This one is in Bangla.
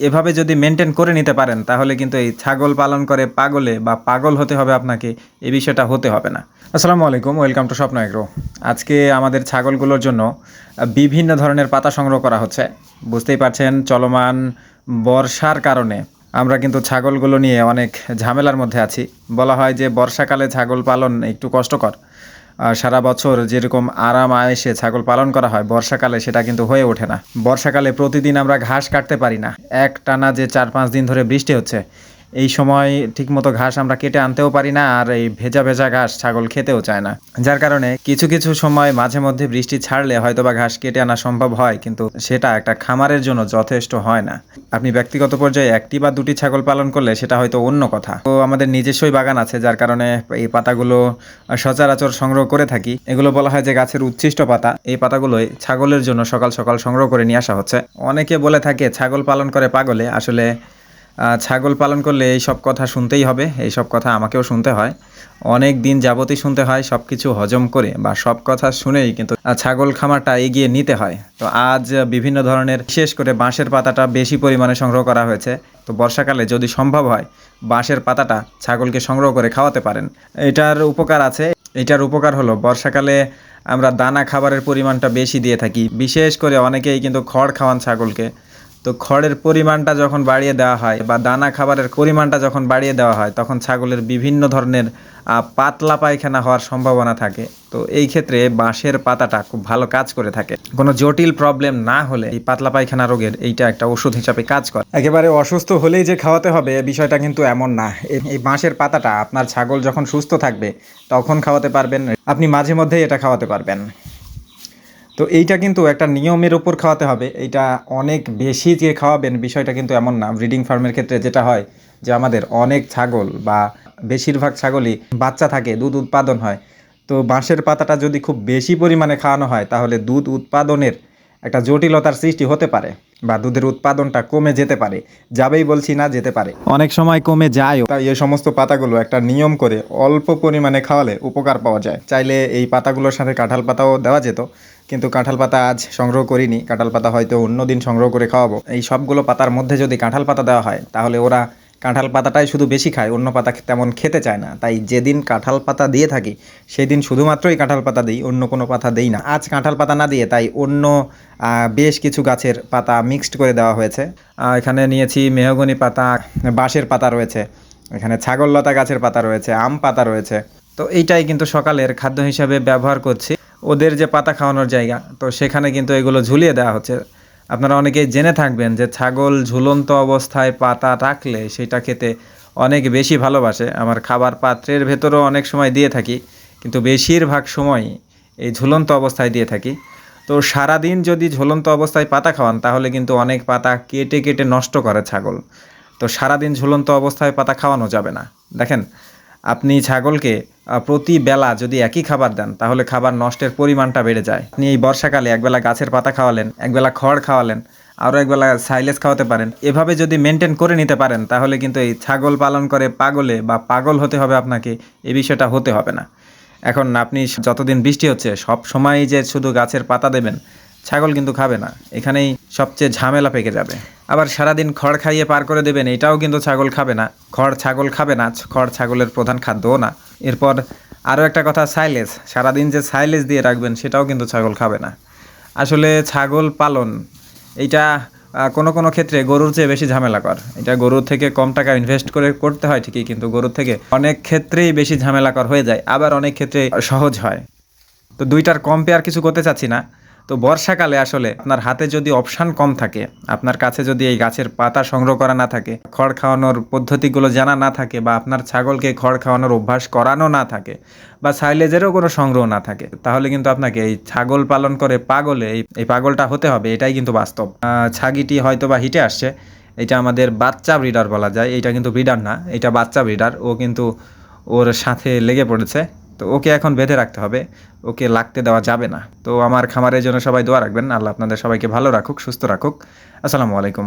এভাবে যদি মেনটেন করে নিতে পারেন, তাহলে কিন্তু এই ছাগল পালন করে পাগলে বা পাগল হতে হবে আপনাকে এই বিষয়টা হতে হবে না। আসসালামু আলাইকুম, ওয়েলকাম টু স্বপ্ন এগ্রো। আজকে আমাদের ছাগলগুলোর জন্য বিভিন্ন ধরনের পাতা সংগ্রহ করা হচ্ছে। বুঝতেই পারছেন, চলমান বর্ষার কারণে আমরা কিন্তু ছাগলগুলো নিয়ে অনেক ঝামেলার মধ্যে আছি। বলা হয় যে, বর্ষাকালে ছাগল পালন একটু কষ্টকর। সারা বছর যেরকম আরাম আয়েসে ছাগল পালন করা হয়, বর্ষাকালে সেটা কিন্তু হয়ে ওঠে না। বর্ষাকালে প্রতিদিন আমরা ঘাস কাটতে পারি না। এক টানা যে চার পাঁচ দিন ধরে বৃষ্টি হচ্ছে এই সময় ঠিকমতো ঘাস আমরা কেটে আনতেও পারি না, আর এই ভেজা ভেজা ঘাস ছাগল খেতেও চায় না। যার কারণে কিছু কিছু সময় মাঝে মধ্যে বৃষ্টি ছাড়লে হয়তোবা ঘাস কেটে আনা সম্ভব হয়, কিন্তু সেটা একটা খামারের জন্য যথেষ্ট হয় না। আপনি ব্যক্তিগত পর্যায়ে একটি বা দুটি ছাগল পালন করলে সেটা হয়তো অন্য কথা। তো আমাদের নিজস্বই বাগান আছে, যার কারণে এই পাতাগুলো সচরাচর সংগ্রহ করে থাকি। এগুলো বলা হয় যে গাছের উচ্ছিষ্ট পাতা। এই পাতাগুলোই ছাগলের জন্য সকাল সকাল সংগ্রহ করে নিয়ে আসা হচ্ছে। অনেকে বলে থাকে, ছাগল পালন করে পাগলে। আসলে ছাগল পালন করলে এই সব কথা শুনতেই হবে, এই সব কথা আমাকেও শুনতে হয়। অনেক দিন যাবতই শুনতে হয়, সব কিছু হজম করে বা সব কথা শুনেই কিন্তু ছাগল খামারটা এগিয়ে নিতে হয়। তো আজ বিভিন্ন ধরনের, বিশেষ করে বাঁশের পাতাটা বেশি পরিমাণে সংগ্রহ করা হয়েছে। তো বর্ষাকালে যদি সম্ভব হয়, বাঁশের পাতাটা ছাগলকে সংগ্রহ করে খাওয়াতে পারেন। এটার উপকার আছে, এটার উপকার হলো বর্ষাকালে আমরা দানা খাবারের পরিমাণটা বেশি দিয়ে থাকি। বিশেষ করে অনেকেই কিন্তু খড় খাওয়ান ছাগলকে। তো খড়ের পরিমাণটা যখন বাড়িয়ে দেওয়া হয় বা দানা খাবারের পরিমাণটা যখন বাড়িয়ে দেওয়া হয়, তখন ছাগলের বিভিন্ন ধরনের পাতলা পায়খানা হওয়ার সম্ভাবনা থাকে। তো এই ক্ষেত্রে বাঁশের পাতাটা খুব ভালো কাজ করে থাকে। কোনো জটিল প্রবলেম না হলে এই পাতলা পায়খানা রোগের এইটা একটা ওষুধ হিসাবে কাজ করে। একেবারে অসুস্থ হলেই যে খাওয়াতে হবে বিষয়টা কিন্তু এমন না। এই বাঁশের পাতাটা আপনার ছাগল যখন সুস্থ থাকবে, তখন খাওয়াতে পারবেন। আপনি মাঝে মধ্যেই এটা খাওয়াতে পারবেন। তো এইটা কিন্তু একটা নিয়মের উপর খাওয়াতে হবে। এইটা অনেক বেশি যে খাওয়াবেন বিষয়টা কিন্তু এমন না। ব্রিডিং ফার্মের ক্ষেত্রে যেটা হয় যে আমাদের অনেক ছাগল বা বেশিরভাগ ছাগলই বাচ্চা থাকে, দুধ উৎপাদন হয়। তো বাঁশের পাতাটা যদি খুব বেশি পরিমাণে খাওয়ানো হয়, তাহলে দুধ উৎপাদনের একটা জটিলতার সৃষ্টি হতে পারে বা দুধের উৎপাদনটা কমে যেতে পারে যাবেই বলছি না যেতে পারে। অনেক সময় কমে যায় তাই এই সমস্ত পাতাগুলো একটা নিয়ম করে অল্প পরিমাণে খাওয়ালে উপকার পাওয়া যায়। চাইলে এই পাতাগুলোর সাথে কাঁঠাল পাতাও দেওয়া যেত কিন্তু কাঁঠাল পাতা আজ সংগ্রহ করিনি কাঁঠাল পাতা হয়তো অন্য দিন সংগ্রহ করে খাওয়াবো। এই সবগুলো পাতার মধ্যে যদি কাঁঠাল পাতা দেওয়া হয় তাহলে ওরা কাঁঠাল পাতাটাই শুধু বেশি খায়, অন্য পাতা তেমন খেতে চায় না। তাই যেদিন কাঁঠাল পাতা দিয়ে থাকি, সেদিন শুধুমাত্রই কাঁঠাল পাতা দিই, অন্য কোনো পাতা দেই না। আজ কাঁঠাল পাতা না দিয়ে তাই অন্য বেশ কিছু গাছের পাতা মিক্সড করে দেওয়া হয়েছে। এখানে নিয়েছি মেহগনি পাতা, বাঁশের পাতা রয়েছে। এখানে ছাগললতা গাছের পাতা রয়েছে, আম পাতা রয়েছে। তো এইটাই কিন্তু সকালের খাদ্য হিসাবে ব্যবহার করছি। ওদের যে পাতা খাওয়ানোর জায়গা, তো সেখানে কিন্তু এগুলো ঝুলিয়ে দেওয়া হচ্ছে। আপনারা অনেকেই জেনে থাকবেন যে ছাগল ঝুলন্ত অবস্থায় পাতা রাখলে সেটা খেতে অনেক বেশি ভালোবাসে। আমার খাবার পাত্রের ভেতরেও অনেক সময় দিয়ে থাকি, কিন্তু বেশিরভাগ সময় এই ঝুলন্ত অবস্থায় দিয়ে থাকি। তো সারাদিন যদি ঝুলন্ত অবস্থায় পাতা খাওয়ান, তাহলে কিন্তু অনেক পাতা কেটে কেটে নষ্ট করে ছাগল। তো সারাদিন ঝুলন্ত অবস্থায় পাতা খাওয়ানো যাবে না। দেখেন আপনি ছাগলকে প্রতি বেলা যদি একই খাবার দেন, তাহলে খাবার নষ্টের পরিমাণটা বেড়ে যায়। আপনি এই বর্ষাকালে একবেলা গাছের পাতা খাওয়ালেন, একবেলা খড় খাওয়ালেন, আরও একবেলা সাইলেজ খাওয়াতে পারেন। এভাবে যদি মেনটেন করে নিতে পারেন, তাহলে কিন্তু এই ছাগল পালন করে পাগলে বা পাগল হতে হবে আপনাকে এই বিষয়টা হতে হবে না। এখন আপনি যতদিন বৃষ্টি হচ্ছে, সব সময়ই যে শুধু গাছের পাতা দেবেন ছাগল কিন্তু খাবে না। এখানেই সবচেয়ে ঝামেলা পেকে যাবে। আবার সারাদিন খড় খাইয়ে পার করে দেবেন, এটাও কিন্তু ছাগল খাবে না। খড় ছাগল খাবে না, খড় ছাগলের প্রধান খাদ্যও না। এরপর আরও একটা কথা, সাইলেজ। সারাদিন যে সাইলেজ দিয়ে রাখবেন, সেটাও কিন্তু ছাগল খাবে না। আসলে ছাগল পালন, এইটা কোনো কোনো ক্ষেত্রে গরুর চেয়ে বেশি ঝামেলাকর। এটা গরুর থেকে কম টাকা ইনভেস্ট করে করতে হয় ঠিকই, কিন্তু গরুর থেকে অনেক ক্ষেত্রেই বেশি ঝামেলাকর হয়ে যায়। আবার অনেক ক্ষেত্রে সহজ হয়। তো দুইটার কম্পেয়ার কিছু করতে চাচ্ছি না। তো বর্ষাকালে আসলে আপনার হাতে যদি অপশান কম থাকে, আপনার কাছে যদি এই গাছের পাতা সংগ্রহ করা না থাকে, খড় খাওয়ানোর পদ্ধতিগুলো জানা না থাকে বা আপনার ছাগলকে খড় খাওয়ানোর অভ্যাস করানো না থাকে বা সাইলেজেরও কোনো সংগ্রহ না থাকে, তাহলে কিন্তু আপনাকে এই ছাগল পালন করে পাগলে, এই পাগলটা হতে হবে, এটাই কিন্তু বাস্তব। ছাগিটি হয়তো বা হিটে আসছে, এটা আমাদের বাচ্চা ব্রিডার বলা যায়, এটা কিন্তু ব্রিডার না, এটা বাচ্চা ব্রিডার, ও কিন্তু ওর সাথে লেগে পড়েছে। তো ওকে এখন বেঁধে রাখতে হবে। ওকে লাগতে দেওয়া যাবে না। তো আমার খামারের জন্য সবাই দোয়া রাখবেন। আল্লাহ আপনাদের সবাইকে ভালো রাখুক, সুস্থ রাখুক। আসসালামু আলাইকুম।